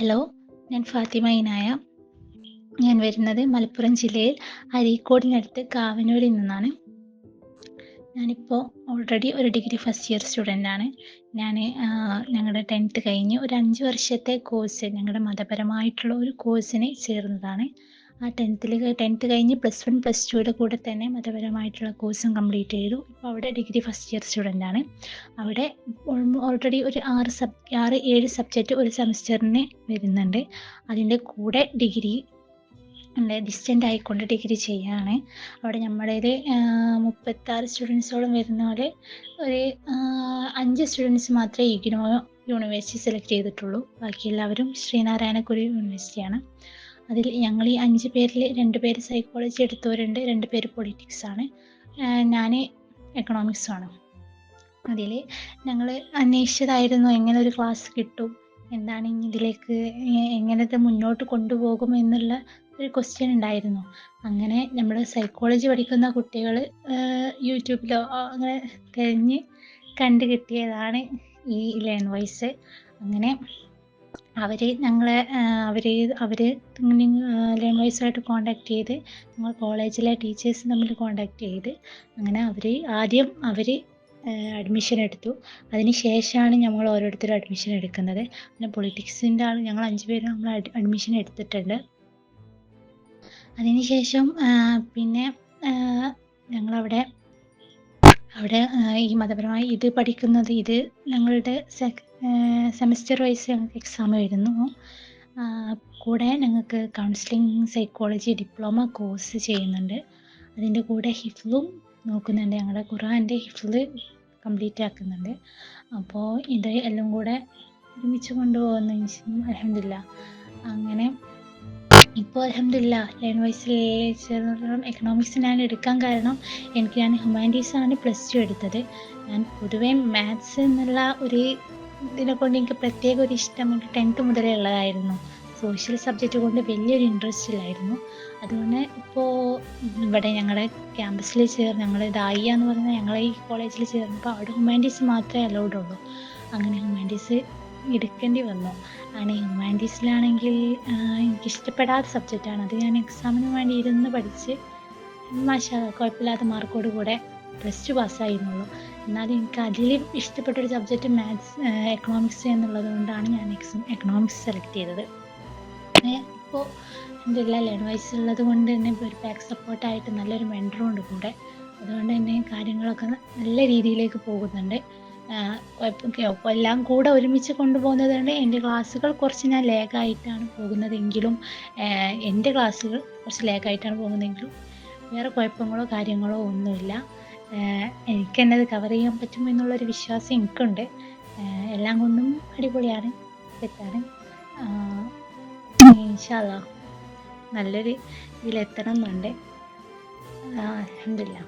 Hello ഞാൻ ഫാത്തിമ ഇനായ. ഞാൻ വരുന്നത് മലപ്പുറം ജില്ലയിൽ അരീക്കോടിനടുത്ത് കാവനൂരിൽ നിന്നാണ്. ഞാനിപ്പോൾ ഓൾറെഡി ഒരു ഡിഗ്രി ഫസ്റ്റ് ഇയർ സ്റ്റുഡന്റ് ആണ്. ഞാൻ ഞങ്ങളുടെ ടെൻത്ത് കഴിഞ്ഞ് ഒരു അഞ്ച് വർഷത്തെ കോഴ്സ് ഞങ്ങളുടെ മതപരമായിട്ടുള്ള ഒരു കോഴ്സിന് ചേർന്നതാണ്. ആ ടെൻത്തിൽ ടെൻത്ത് കഴിഞ്ഞ് പ്ലസ് വൺ പ്ലസ് ടുയുടെ കൂടെ തന്നെ മതപരമായിട്ടുള്ള കോഴ്സും കംപ്ലീറ്റ് ചെയ്തു. ഇപ്പോൾ അവിടെ ഡിഗ്രി ഫസ്റ്റ് ഇയർ സ്റ്റുഡന്റ് ആണ്. അവിടെ ഓൾറെഡി ഒരു ആറ് സബ് ആറ് ഏഴ് സബ്ജക്റ്റ് ഒരു സെമസ്റ്ററിന് വരുന്നുണ്ട്. അതിന്റെ കൂടെ ഡിഗ്രി ഉണ്ട് ഡിസ്റ്റന്റ് ആയിക്കൊണ്ട് ഡിഗ്രി ചെയ്യുകയാണ് അവിടെ നമ്മുടേത് മുപ്പത്താറ് സ്റ്റുഡൻസോളം വരുന്ന പോലെ ഒരു അഞ്ച് സ്റ്റുഡൻസ് മാത്രമേ ഇഗ്നോ യൂണിവേഴ്സിറ്റി സെലക്ട് ചെയ്തിട്ടുള്ളൂ. ബാക്കി എല്ലാവരും ശ്രീനാരായണ യൂണിവേഴ്സിറ്റിയാണ് അതിൽ ഞങ്ങൾ ഈ അഞ്ച് പേരിൽ രണ്ട് പേര് സൈക്കോളജി എടുത്തവരുണ്ട് രണ്ട് പേര് പൊളിറ്റിക്സ് ആണ്. ഞാൻ എക്കണോമിക്സ് ആണ്. അതിൽ ഞങ്ങൾ അന്വേഷിച്ചതായിരുന്നു എങ്ങനെ ഒരു ക്ലാസ് കിട്ടും എന്താണ് ഇതിലേക്ക് എങ്ങനത്തെ മുന്നോട്ട് കൊണ്ടുപോകും എന്നുള്ള ഒരു ക്വസ്റ്റ്യൻ ഉണ്ടായിരുന്നു. അങ്ങനെ നമ്മൾ സൈക്കോളജി പഠിക്കുന്ന കുട്ടികൾ യൂട്യൂബിലോ അങ്ങനെ തിരഞ്ഞ് കണ്ടു കിട്ടിയതാണ് ഈ ലേൺ വോയിസ് അങ്ങനെ അവർ ഞങ്ങളെ അവർ അവർ ലേൺ ആയിട്ട് കോണ്ടാക്ട് ചെയ്ത് ഞങ്ങൾ കോളേജിലെ ടീച്ചേഴ്സ് തമ്മിൽ കോണ്ടാക്ട് ചെയ്ത് അങ്ങനെ അവർ ആദ്യം അവർ അഡ്മിഷൻ എടുത്തു. അതിന് ശേഷമാണ് ഞങ്ങൾ ഓരോരുത്തരും അഡ്മിഷൻ എടുക്കുന്നത്. പിന്നെ പൊളിറ്റിക്സിന്റെ ആൾ ഞങ്ങൾ അഞ്ച് പേര് നമ്മൾ അഡ്മിഷൻ എടുത്തിട്ടുണ്ട്. അതിനുശേഷം പിന്നെ ഞങ്ങളവിടെ അവിടെ ഈ മതപരമായി ഇത് പഠിക്കുന്നത് ഇത് ഞങ്ങളുടെ സെമസ്റ്റർ വൈസ് ഞങ്ങൾക്ക് എക്സാം വരുന്നു. കൂടെ ഞങ്ങൾക്ക് കൗൺസിലിംഗ് സൈക്കോളജി ഡിപ്ലോമ കോഴ്സ് ചെയ്യുന്നുണ്ട്. അതിന്റെ കൂടെ ഹിഫ്ലും നോക്കുന്നുണ്ട്. ഞങ്ങളുടെ ഖുറാന്റെ ഹിഫ്ല് കംപ്ലീറ്റ് ആക്കുന്നുണ്ട്. അപ്പോൾ ഇത് എല്ലാം കൂടെ ഒരുമിച്ച് കൊണ്ടുപോകുന്ന അലഹമില്ല അങ്ങനെ ഇപ്പോൾ അലഹമില്ല ലേൺ വൈസ് എക്കണോമിക്സ് ഞാൻ എടുക്കാൻ കാരണം എനിക്ക് ഞാൻ ഹ്യൂമാനിറ്റീസാണ് പ്ലസ് ടു എടുത്തത്. ഞാൻ പൊതുവേ മാത്സ് എന്നുള്ള ഒരു ഇതിനെ കൊണ്ട് എനിക്ക് പ്രത്യേക ഒരു ഇഷ്ടം എനിക്ക് ടെൻത്ത് മുതലേ ഉള്ളതായിരുന്നു. സോഷ്യൽ സബ്ജക്റ്റ് കൊണ്ട് വലിയൊരു ഇൻട്രസ്റ്റ് ഇല്ലായിരുന്നു. അതുകൊണ്ട് ഇപ്പോൾ ഇവിടെ ഞങ്ങളുടെ ക്യാമ്പസിൽ ചേർന്ന് ഞങ്ങൾ ദായിയ എന്ന് പറയുന്ന ഞങ്ങളെ ഈ കോളേജിൽ ചേർന്നപ്പോൾ അവിടെ ഹ്യൂമാനിറ്റീസ് മാത്രമേ അലൗഡ് ഉള്ളൂ. അങ്ങനെ ഹ്യൂമാനിറ്റീസ് എടുക്കേണ്ടി വന്നു. അങ്ങനെ ഹ്യൂമാനിറ്റീസിലാണെങ്കിൽ എനിക്ക് ഇഷ്ടപ്പെടാത്ത സബ്ജക്റ്റാണ് അത് ഞാൻ എക്സാമിന് വേണ്ടി ഇരുന്ന് പഠിച്ച് മാഷ കുഴപ്പമില്ലാത്ത മാർക്കോട് കൂടെ പ്ലസ് ടു പാസ്സായിരുന്നുള്ളൂ എന്നാലും എനിക്ക് അതിൽ ഇഷ്ടപ്പെട്ടൊരു സബ്ജക്റ്റ് മാത്സ് എക്കണോമിക്സ് എന്നുള്ളത് കൊണ്ടാണ് ഞാൻ എക്കണോമിക്സ് സെലക്ട് ചെയ്തത്. ഇപ്പോൾ എന്തില്ല ലേൺ വൈസ് ഉള്ളത് കൊണ്ട് തന്നെ ഒരു ബാക്ക് സപ്പോർട്ടായിട്ട് നല്ലൊരു മെന്ററും ഉണ്ട് കൂടെ. അതുകൊണ്ട് തന്നെ കാര്യങ്ങളൊക്കെ നല്ല രീതിയിലേക്ക് പോകുന്നുണ്ട്. എല്ലാം കൂടെ ഒരുമിച്ച് കൊണ്ടുപോകുന്നത് കൊണ്ട് എന്റെ ക്ലാസ്സുകൾ കുറച്ച് ഞാൻ ലേഖായിട്ടാണ് പോകുന്നതെങ്കിലും എന്റെ ക്ലാസ്സുകൾ കുറച്ച് ലേഖായിട്ടാണ് പോകുന്നതെങ്കിലും വേറെ കുഴപ്പങ്ങളോ കാര്യങ്ങളോ ഒന്നുമില്ല. എനിക്ക് തന്നെ അത് കവർ ചെയ്യാൻ പറ്റും എന്നുള്ളൊരു വിശ്വാസം എനിക്കുണ്ട്. എല്ലാം കൊണ്ടും അടിപൊളിയാണ് സെറ്റാണ് ഇൻഷാല്ല നല്ലൊരു ഇതിലെത്തണം എന്നുണ്ട്. അലഹമില്ല